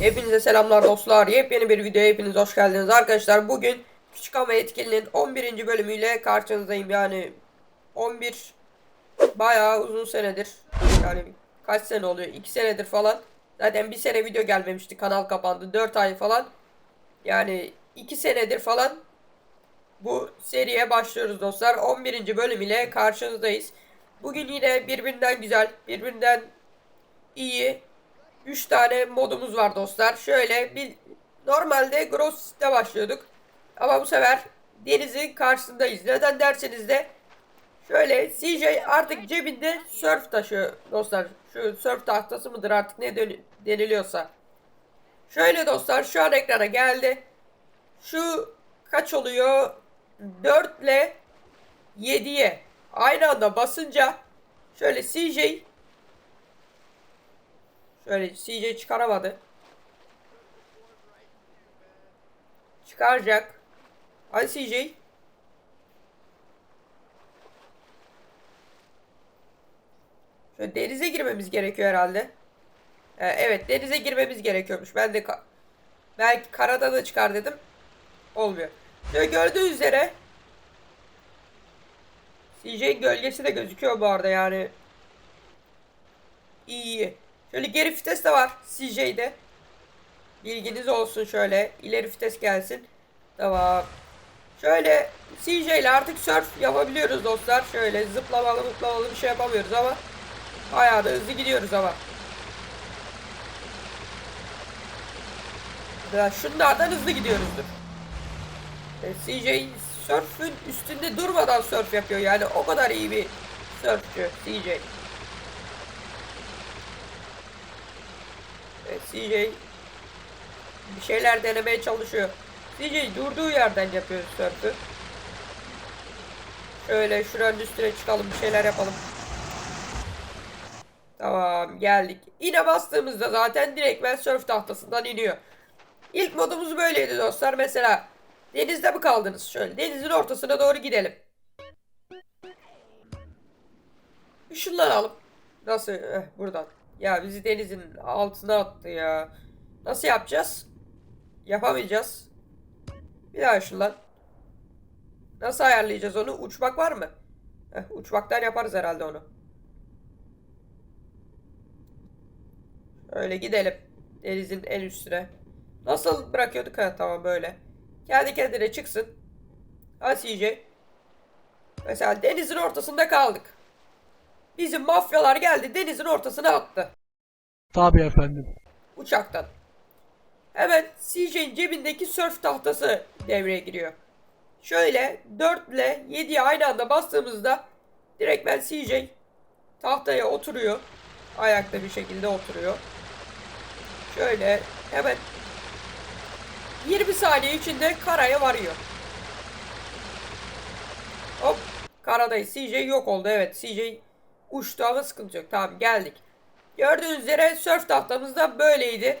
Hepinize selamlar dostlar. Yepyeni bir videoya hepiniz hoş geldiniz. Arkadaşlar bugün Küçük Ama Etkili'nin 11. bölümüyle karşınızdayım. Yani 11 bayağı uzun senedir. Yani kaç sene oluyor? 2 senedir falan. Zaten bir sene video gelmemişti. Kanal kapandı. 4 ay falan. Yani 2 senedir falan bu seriye başlıyoruz dostlar. 11. bölüm ile karşınızdayız. Bugün yine birbirinden güzel, birbirinden iyi 3 tane modumuz var dostlar. Şöyle bir normalde Gross'te başlıyorduk. Ama bu sefer denizin karşısındayız. Neden derseniz de şöyle CJ artık cebinde surf taşıyor dostlar. Şu surf tahtası mıdır artık ne deniliyorsa. Şöyle dostlar şu an ekrana geldi. Şu kaç oluyor? 4 ile 7'ye aynı anda basınca şöyle CJ şöyle CJ çıkaramadı. Çıkaracak. Hadi CJ. Şöyle denize girmemiz gerekiyor herhalde. Ee, evet denize girmemiz gerekiyormuş. Ben de ka- belki karada da çıkar dedim. Olmuyor. Şöyle gördüğünüz üzere CJ'in gölgesi de gözüküyor bu arada yani. İyi. Şöyle geri vites de var CJ'de. Bilginiz olsun şöyle. ileri vites gelsin. Tamam. Şöyle CJ ile artık surf yapabiliyoruz dostlar. Şöyle zıplamalı zıplamalı bir şey yapamıyoruz ama bayağı da hızlı gidiyoruz ama. Ya şunlardan hızlı gidiyoruzdur. E, CJ surf'ün üstünde durmadan surf yapıyor yani o kadar iyi bir surfçü CJ. CJ bir şeyler denemeye çalışıyor. CJ durduğu yerden yapıyor surf'ü. Şöyle şuranın üstüne çıkalım bir şeyler yapalım. Tamam geldik. İne bastığımızda zaten direkt ben surf tahtasından iniyor. İlk modumuz böyleydi dostlar. Mesela denizde mi kaldınız? Şöyle denizin ortasına doğru gidelim. Işınlanalım. Nasıl? Eh, buradan. Ya bizi denizin altına attı ya. Nasıl yapacağız? Yapamayacağız. Bir daha ışınlan. Nasıl ayarlayacağız onu? Uçmak var mı? Heh, uçmaktan yaparız herhalde onu. Öyle gidelim. Denizin en üstüne. Nasıl bırakıyorduk? Ha tamam böyle. Kendi kendine çıksın. CJ. Mesela denizin ortasında kaldık. Bizim mafyalar geldi denizin ortasına attı. Tabii efendim. Uçaktan. Hemen CJ'in cebindeki surf tahtası devreye giriyor. Şöyle 4 ile 7'ye aynı anda bastığımızda direkt ben CJ tahtaya oturuyor. Ayakta bir şekilde oturuyor. Şöyle hemen 20 saniye içinde karaya varıyor. Hop karadayız. CJ yok oldu evet. CJ uçtu ama sıkıntı yok. Tamam geldik. Gördüğünüz üzere surf tahtamız da böyleydi.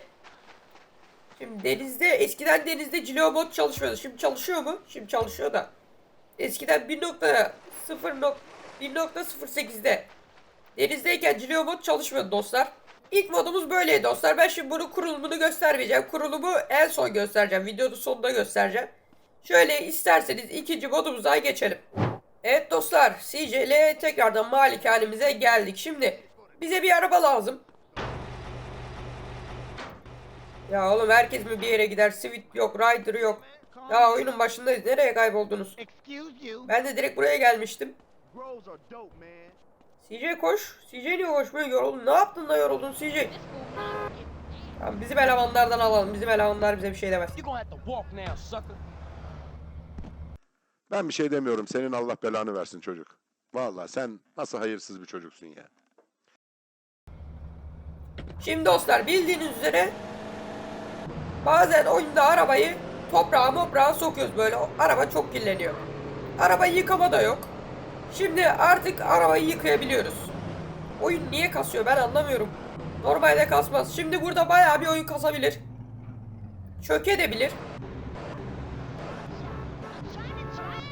Şimdi denizde eskiden denizde Gilo bot çalışmıyordu. Şimdi çalışıyor mu? Şimdi çalışıyor da. Eskiden 1.0 1.08'de denizdeyken Gilo bot çalışmıyordu dostlar. İlk modumuz böyleydi dostlar. Ben şimdi bunun kurulumunu göstermeyeceğim. Kurulumu en son göstereceğim. Videonun sonunda göstereceğim. Şöyle isterseniz ikinci modumuza geçelim. Evet dostlar, CJ ile tekrardan malikanemize geldik. Şimdi bize bir araba lazım. Ya oğlum herkes mi bir yere gider? Sweet yok, Rider yok. Ya oyunun başındayız. Nereye kayboldunuz? Ben de direkt buraya gelmiştim. CJ koş. CJ niye koşmuyor? Yoruldun. Ne yaptın da yoruldun CJ? Tamam, bizim elemanlardan alalım. Bizim elemanlar bize bir şey demez. Ben bir şey demiyorum. Senin Allah belanı versin çocuk. Vallahi sen nasıl hayırsız bir çocuksun ya. Şimdi dostlar bildiğiniz üzere bazen oyunda arabayı toprağa moprağa sokuyoruz böyle. Araba çok kirleniyor. Arabayı yıkama da yok. Şimdi artık arabayı yıkayabiliyoruz. Oyun niye kasıyor ben anlamıyorum. Normalde kasmaz. Şimdi burada bayağı bir oyun kasabilir. Çökebilir.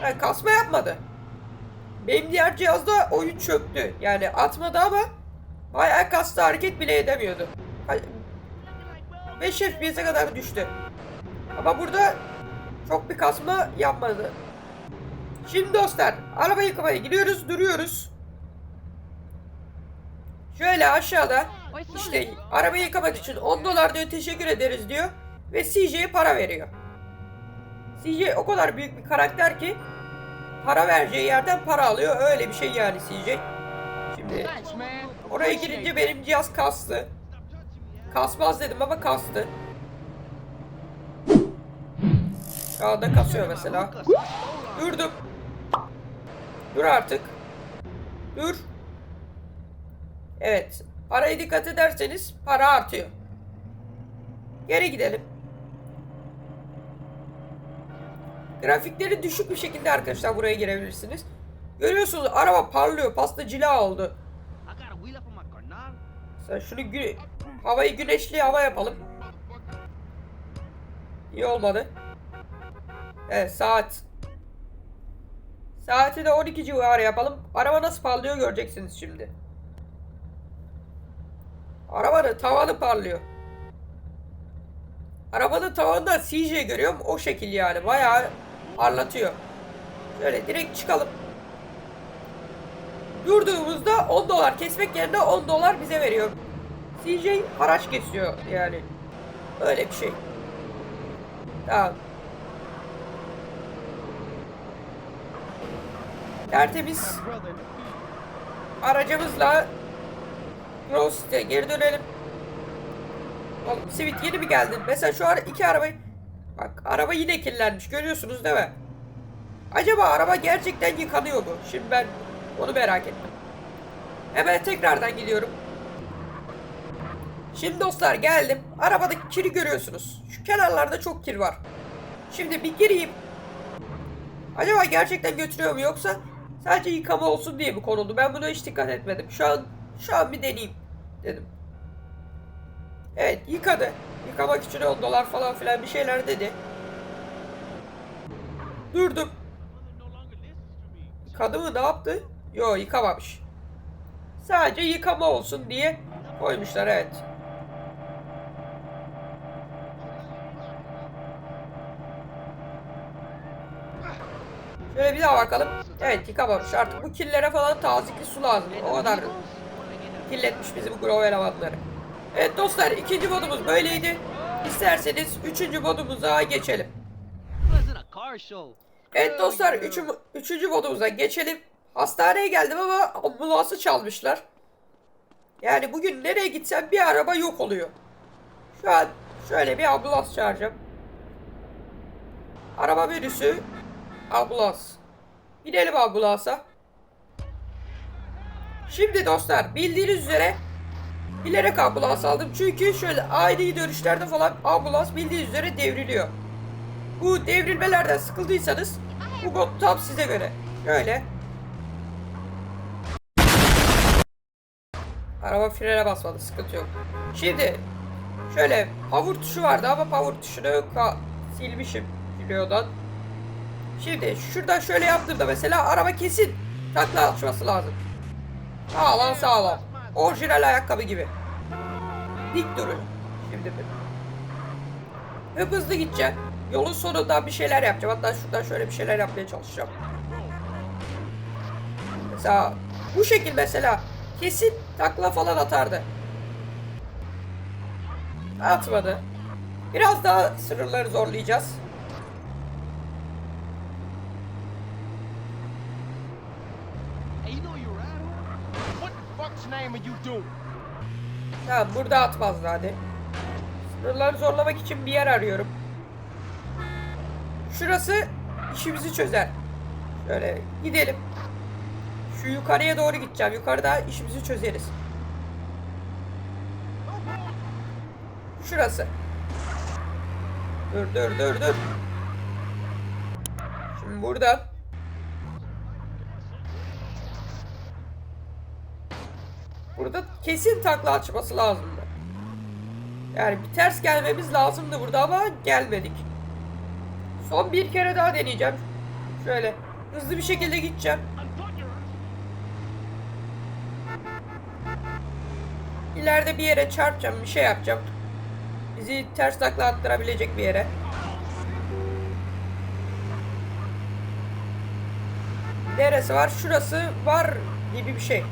Yani kasma yapmadı. Benim diğer cihazda oyun çöktü. Yani atmadı ama bayağı kastı hareket bile edemiyordu. Hay- 5 FPS'e kadar düştü. Ama burada çok bir kasma yapmadı. Şimdi dostlar araba yıkamaya gidiyoruz duruyoruz. Şöyle aşağıda işte araba yıkamak için 10 dolar diyor teşekkür ederiz diyor. Ve CJ'ye para veriyor. CJ o kadar büyük bir karakter ki para vereceği yerden para alıyor. Öyle bir şey yani CJ. Şimdi oraya girince benim cihaz kastı. Kasmaz dedim ama kastı. Şu anda kasıyor mesela. Durdum. Dur artık. Dur. Evet. Paraya dikkat ederseniz para artıyor. Geri gidelim. Grafikleri düşük bir şekilde arkadaşlar buraya girebilirsiniz. Görüyorsunuz araba parlıyor. Pasta cila oldu. Sen şunu gü havayı güneşli hava yapalım. İyi olmadı. Evet saat. Saati de 12 civarı yapalım. Araba nasıl parlıyor göreceksiniz şimdi. Arabanın tavanı parlıyor. Arabanın tavanında CJ görüyorum. O şekil yani. Bayağı parlatıyor. Şöyle direkt çıkalım. Durduğumuzda 10 dolar kesmek yerine 10 dolar bize veriyor. CJ haraç kesiyor yani. Öyle bir şey. Tamam. Tertemiz aracımızla City'ye geri dönelim. Oğlum Sivit yeni mi geldin? Mesela şu ara iki arabayı... Bak araba yine kirlenmiş görüyorsunuz değil mi? Acaba araba gerçekten yıkanıyor mu? Şimdi ben onu merak ettim. Hemen tekrardan gidiyorum. Şimdi dostlar geldim. Arabadaki kiri görüyorsunuz. Şu kenarlarda çok kir var. Şimdi bir gireyim. Acaba gerçekten götürüyor mu yoksa sadece yıkama olsun diye mi konuldu? Ben buna hiç dikkat etmedim. Şu an şu an bir deneyeyim dedim. Evet yıkadı. Yıkamak için 10 dolar falan filan bir şeyler dedi. Durdum. Yıkadı mı ne yaptı? Yo yıkamamış. Sadece yıkama olsun diye koymuşlar evet. Şöyle bir daha bakalım. Evet yıkamamış. Artık bu kirlere falan tazikli su lazım. O kadar kirletmiş bizi bu Grove elemanları. Evet dostlar ikinci modumuz böyleydi. İsterseniz üçüncü modumuza geçelim. Evet dostlar üçü, üçüncü modumuza geçelim. Hastaneye geldim ama ambulansı çalmışlar. Yani bugün nereye gitsem bir araba yok oluyor. Şu an şöyle bir ambulans çağıracağım. Araba menüsü ambulans. Binelim ambulansa. Şimdi dostlar bildiğiniz üzere bilerek ambulans aldım. Çünkü şöyle ani dönüşlerde falan ambulans bildiğiniz üzere devriliyor. Bu devrilmelerden sıkıldıysanız bu mod tam size göre. Şöyle. Araba frene basmadı sıkıntı yok. Şimdi şöyle power tuşu vardı ama power tuşunu silmişim videodan. Şimdi şuradan şöyle yaptığımda mesela araba kesin takla açması lazım. Sağlam sağlam. Orijinal ayakkabı gibi. Dik duruyor. Şimdi bir. Hıp hızlı gideceğim. Yolun sonunda bir şeyler yapacağım. Hatta şuradan şöyle bir şeyler yapmaya çalışacağım. Mesela bu şekil mesela kesin takla falan atardı. Atmadı. Biraz daha sınırları zorlayacağız. Name are you doing? Tamam burada atmazdı hadi. Sınırları zorlamak için bir yer arıyorum. Şurası işimizi çözer. Şöyle gidelim. Şu yukarıya doğru gideceğim. Yukarıda işimizi çözeriz. Şurası. Dur dur dur dur. Şimdi buradan. Burada kesin takla açması lazımdı. Yani bir ters gelmemiz lazımdı burada ama gelmedik. Son bir kere daha deneyeceğim. Şöyle hızlı bir şekilde gideceğim. İleride bir yere çarpacağım, bir şey yapacağım. Bizi ters takla attırabilecek bir yere. Neresi var? Şurası var gibi bir şey.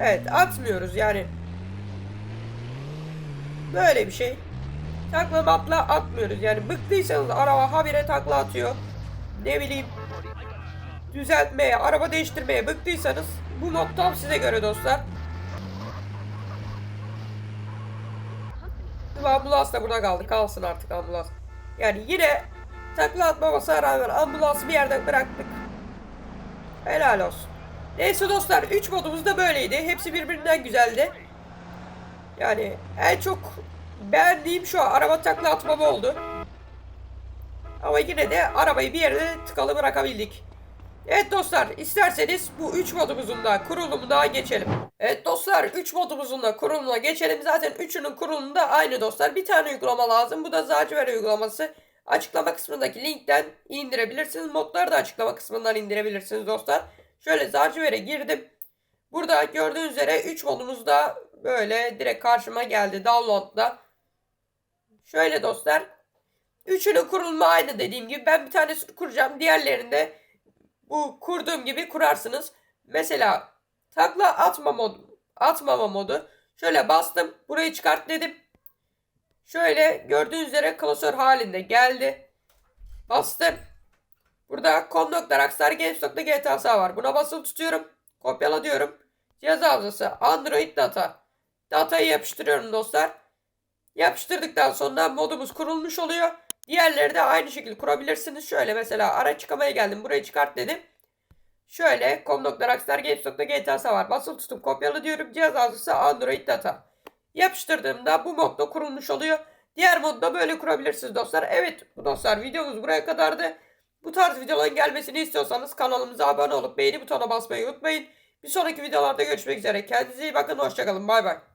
Evet atmıyoruz yani. Böyle bir şey. Takla matla atmıyoruz yani. Bıktıysanız araba habire takla atıyor. Ne bileyim düzeltmeye, araba değiştirmeye bıktıysanız bu mod tam size göre dostlar. Bu ambulans da burada kaldı. Kalsın artık ambulans. Yani yine takla atmamasına rağmen ambulansı bir yerden bıraktık. Helal olsun. Neyse dostlar 3 modumuz da böyleydi. Hepsi birbirinden güzeldi. Yani en çok beğendiğim şu araba takla atmam oldu. Ama yine de arabayı bir yere tıkalı bırakabildik. Evet dostlar isterseniz bu 3 modumuzun da kurulumuna geçelim. Evet dostlar 3 modumuzun da kurulumuna geçelim. Zaten üçünün kurulumu da aynı dostlar. Bir tane uygulama lazım. Bu da Zacıver uygulaması. Açıklama kısmındaki linkten indirebilirsiniz. Modları da açıklama kısmından indirebilirsiniz dostlar. Şöyle Zacıver'e girdim. Burada gördüğünüz üzere 3 modumuz da böyle direkt karşıma geldi download'da. Şöyle dostlar. Üçünün kurulumu aynı dediğim gibi. Ben bir tanesini kuracağım. Diğerlerini de bu kurduğum gibi kurarsınız. Mesela takla atma modu, atmama modu. Şöyle bastım. Burayı çıkart dedim. Şöyle gördüğünüz üzere klasör halinde geldi. Bastım. Burada com.rockstar games.gtasa var. Buna basılı tutuyorum. Kopyala diyorum. Cihaz hafızası Android data. Datayı yapıştırıyorum dostlar. Yapıştırdıktan sonra modumuz kurulmuş oluyor. Diğerleri de aynı şekilde kurabilirsiniz. Şöyle mesela ara çıkamaya geldim. Burayı çıkart dedim. Şöyle com.rockstargames.gtasa var. Basılı tutup kopyala diyorum. Cihaz hafızası Android data. Yapıştırdığımda bu modda kurulmuş oluyor. Diğer modda böyle kurabilirsiniz dostlar. Evet dostlar videomuz buraya kadardı. Bu tarz videoların gelmesini istiyorsanız kanalımıza abone olup beğeni butonuna basmayı unutmayın. Bir sonraki videolarda görüşmek üzere. Kendinize iyi bakın. Hoşçakalın. Bay bay.